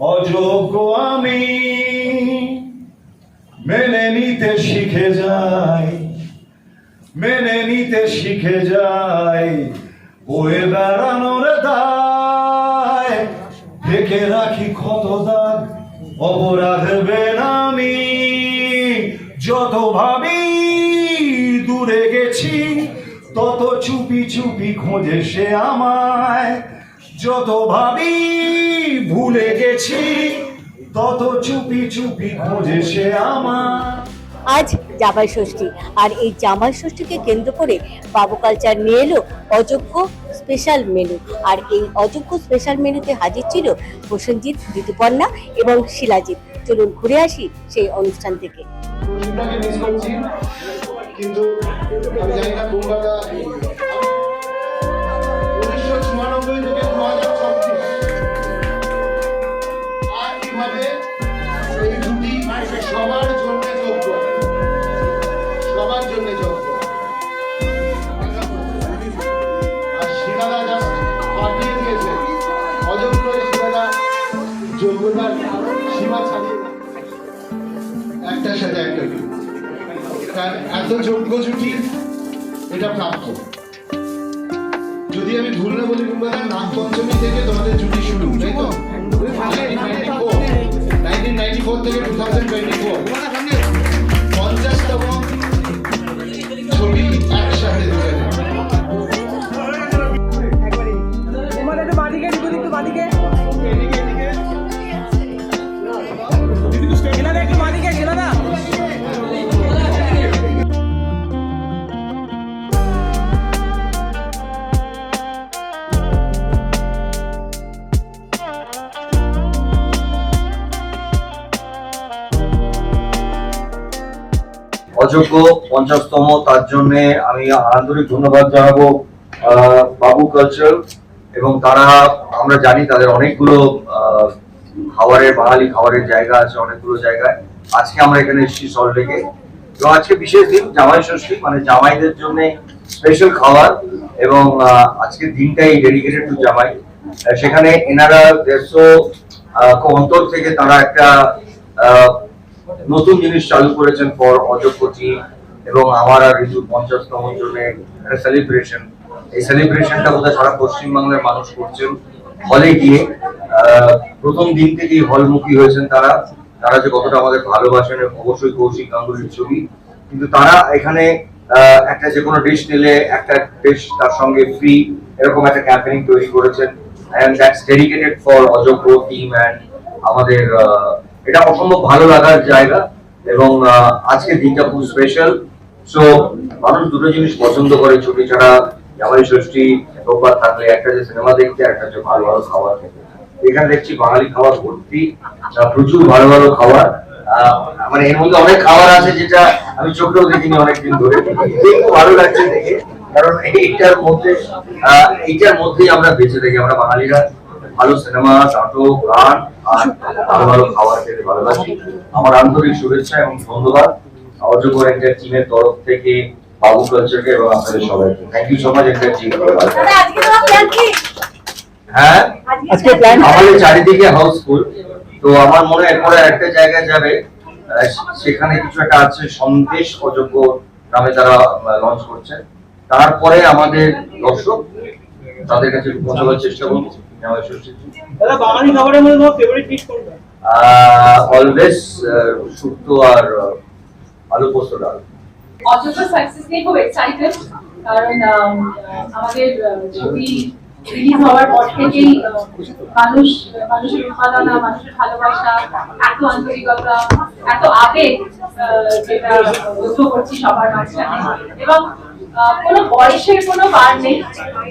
অযোগ্য আমি মেনে নিতে শিখে যাই, মেনে নিতে শিখে যাই, বয়ে বেড়ানোর দায়, ঢেকে রাখি ক্ষত দাগ অপরাধ বেনামি। যত ভাবি দূরে গেছি, তত চুপি চুপি খোঁজে সে আমায়। যত ভাবি ভুলে গেছি তত চুপি চুপি খোঁজে সে আমায় আজ জামাই ষষ্ঠী আর এই জামাই ষষ্ঠীকে কেন্দ্র করে বাবু কালচার নিয়ে এলো অযোগ্য স্পেশাল মেনু আর এই অযোগ্য স্পেশাল মেনুতে হাজির ছিল প্রসেনজিৎ ঋতুপর্ণা এবং শিলাজিৎ। চলুন ঘুরে আসি সেই অনুষ্ঠান থেকে। আপনাকে মিস করছি কিন্তু আমি জানি না থেকে একটার সাথে একটা জুটি। কারণ এত যোগ্য জুটি এটা প্রাপ্য। যদি আমি ভুল না বলি কিংবা নাগ পঞ্চমী থেকে তোমাদের জুটি শুরু তাই তো? নাইনটিন নাইনটি ফোর থেকে টু থাউজেন্ড টোয়েন্টি ফোর। পঞ্চাশতম ছবি একসাথে তোমার একটু বাদিকে একটু একটু বাদিকে। অযোগ্য, পঞ্চাশতম, তার জন্য আমি আন্তরিক ধন্যবাদ জানাব বাবু কালচার এবং তারা, আমরা জানি তাদের অনেকগুলো খাবারের, বাঙালি খাবারের জায়গা আছে, অনেকগুলো জায়গায়। আজকে আমরা এখানে এসেছি সল্টলেকে এবং আজকে বিশেষ দিন জামাই ষষ্ঠী মানে জামাইদের জন্য স্পেশাল খাবার এবং আজকের দিনটাই ডেডিকেটেড টু জামাই। সেখানে এনারা দেড়শো অন্তর থেকে তারা একটা নতুন জিনিস চালু করেছেন ফর অযোগ্য এবং আমার আর ঋতুর পঞ্চাশতম জন্য একটা সেলিব্রেশন এই সেলিব্রেশনটা বোধহয় সারা পশ্চিমবাংলার মানুষ করছেন। হলে গিয়ে প্রথম দিন থেকেই হলমুখী হয়েছেন তারা। তারা যে কতটা আমাদের ভালোবাসেন, অবশ্যই কৌশিক গাঙ্গুলির ছবি। কিন্তু তারা এখানে একটা যে কোনো ডিশ নিলে একটা ডিশ তার সঙ্গে ফ্রি এরকম একটা ক্যাম্পেইন তৈরি করেছেন। অ্যান্ড দ্যাটস ডেডিকেটেড ফর অযোগ্য টিম অ্যান্ড আমাদের এটা অসম্ভব ভালো লাগার জায়গা এবং আহ, আজকের দিনটা খুব স্পেশাল সো মানুষ দুটো জিনিস পছন্দ করে ছুটি ছাড়া জামাই ষষ্ঠী রোববার থাকলে একটা যে সিনেমা দেখতে একটা যে ভালো ভালো খাবার খেতে। এখানে দেখছি বাঙালি খাবার ভর্তি প্রচুর ভালো ভালো খাবার। মানে এর মধ্যে অনেক খাবার আছে যেটা আমি চোখেও দেখিনি অনেকদিন ধরে। দেখতে ভালো লাগছে দেখে। কারণ এইটার মধ্যে এইটার মধ্যেই আমরা বেঁচে থাকি আমরা বাঙালিরা। ভালো সিনেমা নাটক গান আর ভালো ভালো খাবার খেতে ভালোবাসি। আমার আন্তরিক শুভেচ্ছা এবং ধন্যবাদ। একটা টিমের তরফ থেকে বাবু কালচারকে এবং আপনাদের সবাইকে। থ্যাংক ইউ সো মাচ একটা টিম হ্যাঁ? আমাদের চারিদিকে হাউসফুল তো আমার মনে হয় এরপরে একটা জায়গায় যাবে। সেখানে কিছু একটা আছে সন্দেশ অযোগ্য নামে তারা লঞ্চ করছে। তারপরে আমাদের দর্শক তাদের কাছে পৌঁছাবার চেষ্টা করব। দাদা বাঙালি খাবারের মধ্যে তোমার ফেভারিট ডিশ কোনটা? অলওয়েজ শুক্তো আর আলু পোস্ত ডাল। অযোগ্য সাকসেস নিয়ে খুব এক্সাইটেড কারণ আমাদের ছবি রিলিজ হওয়ার পর থেকেই মানুষ মানুষের উৎপাদনা মানুষের ভালোবাসা এত আন্তরিকতা এত আবেগ আহ, যেটা লক্ষ্য করছি সবার মাঝখানে এবং আহ, কোনো বয়সের কোনো বার নেই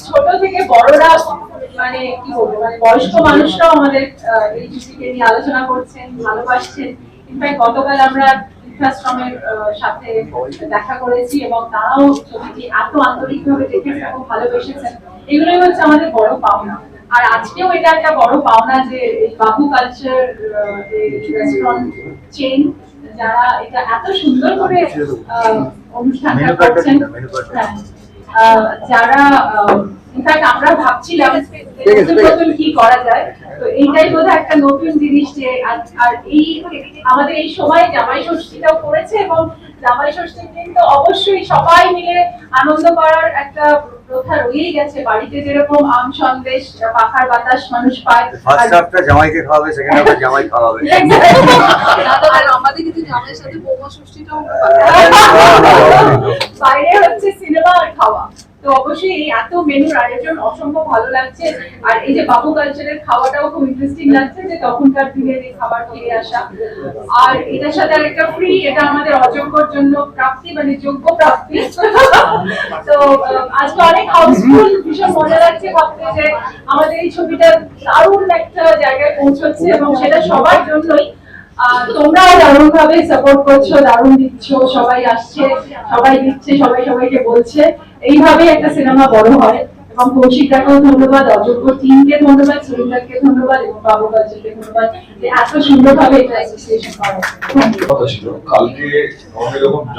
ছোট থেকে বড়রা মানে কি বলব মানে বয়স্ক মানুষরাও আমাদের এই ছবিকে নিয়ে আলোচনা করছেন ভালোবাসছেন। ইনফ্যাক্ট গতকাল আমরা বৃদ্ধাশ্রমের সাথে দেখা করেছি এবং তারাও ছবিটি এত আন্তরিকভাবে দেখেছেন এবং ভালোবেসেছেন। এগুলোই হচ্ছে আমাদের বড় পাওনা। আর আজকেও এটা একটা বড় পাওনা যে এই বাবু কালচার রেস্টুরেন্ট চেইন যারা এটা এত সুন্দর করে আহ, অনুষ্ঠানটা করছেন। হ্যাঁ, যারা আহ, ইনফ্যাক্ট আমরা ভাবছিলাম নতুন কি করা যায় তো এইটাই বোধহয় একটা নতুন জিনিস যে আর- এই আমাদের এই সময় জামাই ষষ্ঠীটাও করেছে এবং জামাই ষষ্ঠীর দিন তো অবশ্যই সবাই মিলে আনন্দ করার একটা প্রথা রয়েই গেছে বাড়িতে যেরকম আম সন্দেশ পাখার বাতাস মানুষ পায় ফার্স্ট হাফটা জামাইকে খাওয়াবে সেকেন্ড হাফটা জামাই খাওয়াবে আর আমাদের কিন্তু জামাইয়ের সাথে বৌমা ষষ্ঠীটাও বাইরে হচ্ছে সিনেমা আর খাওয়া তো অবশ্যই এই এত মেনুর আয়োজন অসম্ভব ভালো লাগছে। আর এই যে বাবু কালচারের খাওয়াটাও খুব ইন্টারেস্টিং লাগছে যে তখনকার দিনের এই খাবার ফিরে আসা। আর এটার সাথে আরেকটা ফ্রি এটা আমাদের অযোগ্যর জন্য প্রাপ্তি মানে যোগ্য প্রাপ্তি। তো আজকে অনেক হাউসফুল ভীষণ মজা লাগছে ভাবতে যে আমাদের এই ছবিটা দারুণ একটা জায়গায় পৌঁছচ্ছে এবং সেটা সবার জন্যই। তোমরাও দারুণ ভাবে সাপোর্ট করছ, দারুণ দিচ্ছ, সবাই আসছে, সবাই দিচ্ছে, সবাই সবাইকে বলছে। এইভাবেই একটা সিনেমা বড় হয়। এবং ধন্যবাদ, অযোগ্য টিমকে ধন্যবাদ সুরিন্দাকে ধন্যবাদ এবং বাবু ধন্যবাদ যে এত সুন্দরভাবে এটা অ্যাসোসিয়েশন করা। কালকে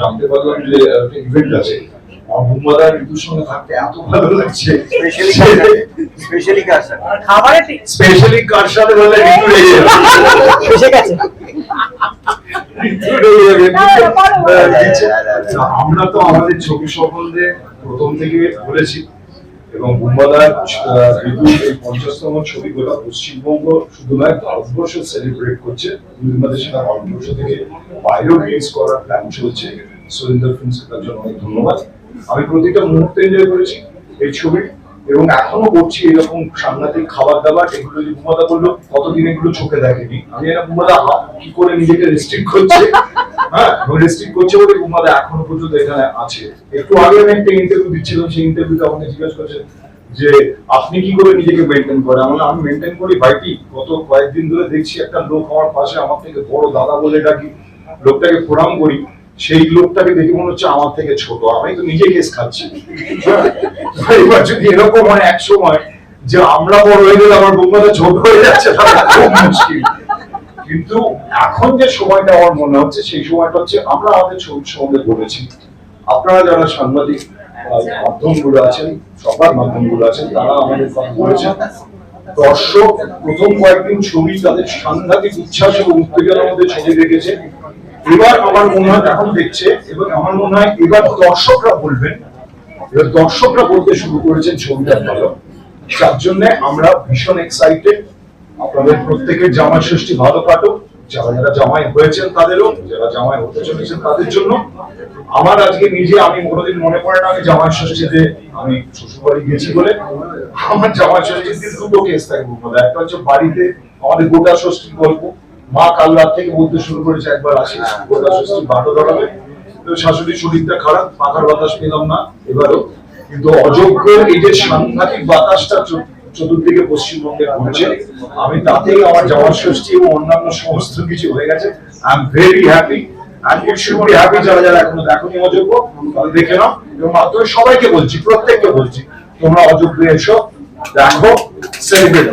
জানতে পারলাম যে ইভেন্ট আছে। আমার বুম্বাদার ঋতুর সঙ্গে থাকতে এত ভালো লাগছে। স্পেশালি স্পেশালি কার সাথে? খাবারের স্পেশালি কার সাথে বলে ঋতু রেগে এসে গেছে। আমরা তো আমাদের ছবি সম্বন্ধে প্রথম থেকে বলেছি এবং বুম্বাদার আহ, ঋতু এই পঞ্চাশতম ছবি গোটা পশ্চিমবঙ্গ শুধু নয় ভারতবর্ষ সেলিব্রেট করছে। আমাদের সেটা ভারতবর্ষ থেকে বাইরেও রিলিজ করার প্ল্যান চলছে। সুরিন্দর ফিল্মসকে তার জন্য অনেক ধন্যবাদ। আমি প্রতিটা মুহূর্তে এনজয় করেছি এই ছবি এবং এখনও করছি এরকম সাংঘাতিক খাবার দাবার এগুলো যে বুমাদা বলল, কতদিন এগুলো চোখে দেখেনি। আমি এটা বুমাদা কি করে নিজেকে রেস্ট্রিক্ট করছে। হ্যাঁ রেস্ট্রিক্ট করছে বলে এখনও পর্যন্ত এখানে আছে। একটু আগে আমি একটা ইন্টারভিউ দিচ্ছিলাম, সেই ইন্টারভিউতে আমাকে জিজ্ঞাসা করছে যে, আপনি কি করে নিজেকে মেনটেন আমি আমি মেনটেন করি ভাইটি, গত কয়েকদিন ধরে দেখছি একটা লোক আমার পাশে আমার থেকে বড় দাদা বলে ডাকি। লোকটাকে প্রণাম করি। সেই লোকটাকে দেখে মনে হচ্ছে আমার থেকে ছোট। আমি তো নিজে কেস খাচ্ছি। হ্যাঁ? এবার যদি এরকম হয় এক সময় যে আমরা বড় হয়ে গেলে আমার বন্ধুরা ছোট হয়ে যাচ্ছে খুব মুশকিল। কিন্তু এখন যে সময়টা আমার মনে হচ্ছে, সেই সময়টা হচ্ছে আমরা আমাদের ছবির সঙ্গে বলেছি। আপনারা যারা সাংবাদিক মাধ্যমগুলো আছেন সবার মাধ্যমগুলো আছেন, তারা আমাদের কথা বলেছেন। দর্শক প্রথম কয়েকদিন ছবি তাদের সাংঘাতিক উচ্ছ্বাস এবং উত্তেজনার মধ্যে ছবি দেখেছে। এবার আমার মনে হয় এখন দেখছে, এবং আমার মনে হয় এবার দর্শকরা বলবেন, এবার দর্শকরা বলতে শুরু করেছেন ছবিটা ভালো। যার জন্য আমরা ভীষণ এক্সাইটেড আপনাদের প্রত্যেকের জামাই ষষ্ঠী ভালো কাটুক। যারা যারা জামাই হয়েছেন তাদেরও, যারা জামাই হতে চলেছেন তাদের জন্য। আমার আজকে নিজে আমি কোনোদিন মনে করে না, আমি জামাই ষষ্ঠীতে আমি শ্বশুরবাড়ি গেছি বলে। আমার জামাই ষষ্ঠীর দিন দুটো কেস থাকে একটা হচ্ছে বাড়িতে আমাদের গোটা ষষ্ঠীর গল্প মা কাল রাত থেকে বলতে শুরু করেছে একবার আসি বাটো ধরাবে। তো শাশুড়ির শরীরটা খারাপ পাখার বাতাস পেলাম না এবারও। কিন্তু অযোগ্যের এই যে সাংঘাতিক বাতাসটা চতুর্দিকে পশ্চিমবঙ্গে ঘুরছে। আমি তাতেই আমার জামার ষষ্ঠী এবং অন্যান্য সমস্ত কিছু হয়ে গেছে। আই এম ভেরি হ্যাপি অযোগ্য সবাইকে বলছি, প্রত্যেককে বলছি, তোমরা অযোগ্য এসো, দেখো সেলিব্রেট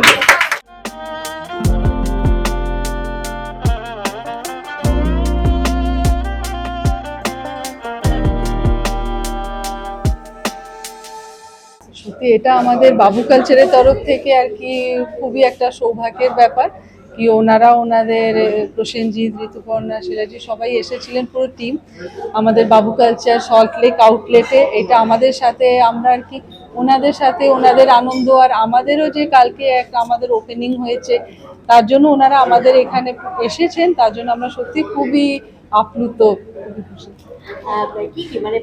সত্যি, এটা আমাদের বাবু কালচারের তরফ থেকে আর কি খুবই একটা সৌভাগ্যের ব্যাপার কি ওনারা ওনাদের প্রসেনজিৎ, ঋতুপর্ণা, শিলাজি সবাই এসেছিলেন পুরো টিম আমাদের বাবু কালচার সল্ট লেক আউটলেটে এটা আমাদের সাথে, আমরা আর কি ওনাদের সাথে ওনাদের আনন্দ আর আমাদেরও যে কালকে একটা আমাদের ওপেনিং হয়েছে, তার জন্য ওনারা আমাদের এখানে এসেছেন, তার জন্য আমরা সত্যি খুবই আপ্লুত কি মানে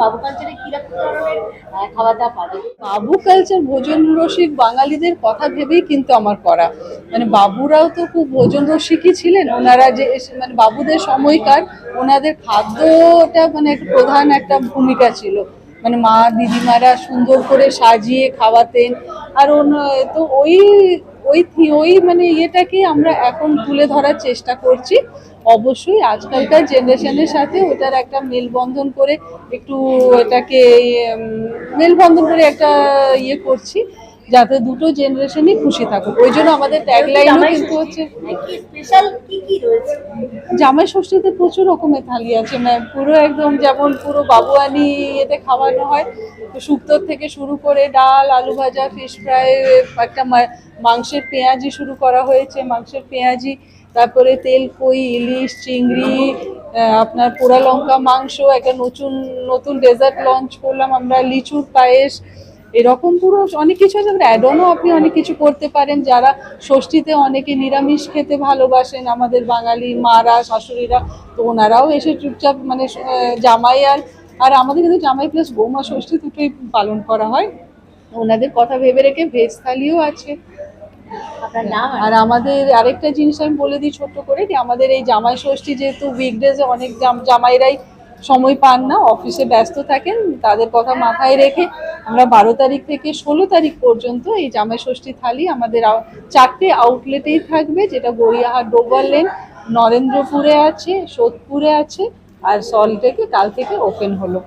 বাবু কালচারে কীরকম ধরনের আহ, খাওয়া দাওয়া বাবু কালচার ভোজন রসিক বাঙালিদের কথা ভেবেই কিন্তু আমার করা। মানে বাবুরাও তো খুব ভোজন রসিকই ছিলেন। ওনারা যে মানে বাবুদের সময়কার ওনাদের খাদ্যটা মানে প্রধান একটা ভূমিকা ছিল। মানে মা দিদিমারা সুন্দর করে সাজিয়ে খাওয়াতেন। আর তো ওই ওই ওই মানে ইয়েটাকে আমরা এখন তুলে ধরার চেষ্টা করছি। অবশ্যই আজকালকার জেনারেশনের সাথে ওটার একটা মেলবন্ধন করে একটু এটাকে মেলবন্ধন করে একটা ইয়ে করছি। যাতে দুটো জেনারেশনই খুশি থাকুক। ওই জন্য আমাদের ট্যাগলাইনও কিন্তু হচ্ছে স্পেশাল কি কি রয়েছে? জামাই ষষ্ঠীতে প্রচুর রকমের থালি আছে ম্যাম পুরো একদম যেমন পুরো বাবুয়ানি এতে খাওয়ানো হয়। তো শুক্তোর থেকে শুরু করে ডাল আলু ভাজা ফিশ ফ্রাই একটা মাংসের পেঁয়াজি শুরু করা হয়েছে। মাংসের পেঁয়াজি তারপরে তেল কই ইলিশ চিংড়ি আপনার পোড়া লঙ্কা মাংস একটা নতুন নতুন ডেজার্ট লঞ্চ করলাম আমরা লিচুর পায়েস এরকম পুরো অনেক কিছু আছে অ্যাডনও আপনি অনেক কিছু করতে পারেন। যারা ষষ্ঠীতে অনেকে নিরামিষ খেতে ভালোবাসেন আমাদের বাঙালি মারা শাশুড়িরা তো ওনারাও এসে চুপচাপ মানে জামাই আর আর আমাদের কিন্তু জামাই প্লাস বৌমা ষষ্ঠী দুটোই পালন করা হয়। ওনাদের কথা ভেবে রেখে ভেজ থালিও আছে। আর আমাদের আরেকটা জিনিস আমি বলে দিই ছোট্ট করে যে আমাদের এই জামাই ষষ্ঠী যেহেতু উইকডেজে অনেক জামাইরাই সময় পান না অফিসে ব্যস্ত থাকেন তাদের কথা মাথায় রেখে আমরা বারো তারিখ থেকে ষোলো তারিখ পর্যন্ত এই জামাই ষষ্ঠী থালি আমাদের চারটে আউটলেটেই থাকবে, যেটা গড়িয়াহাট, ডোবার লেন নরেন্দ্রপুরে আছে, সোদপুরে আছে, আর সল্টেকে কাল থেকে ওপেন হলো।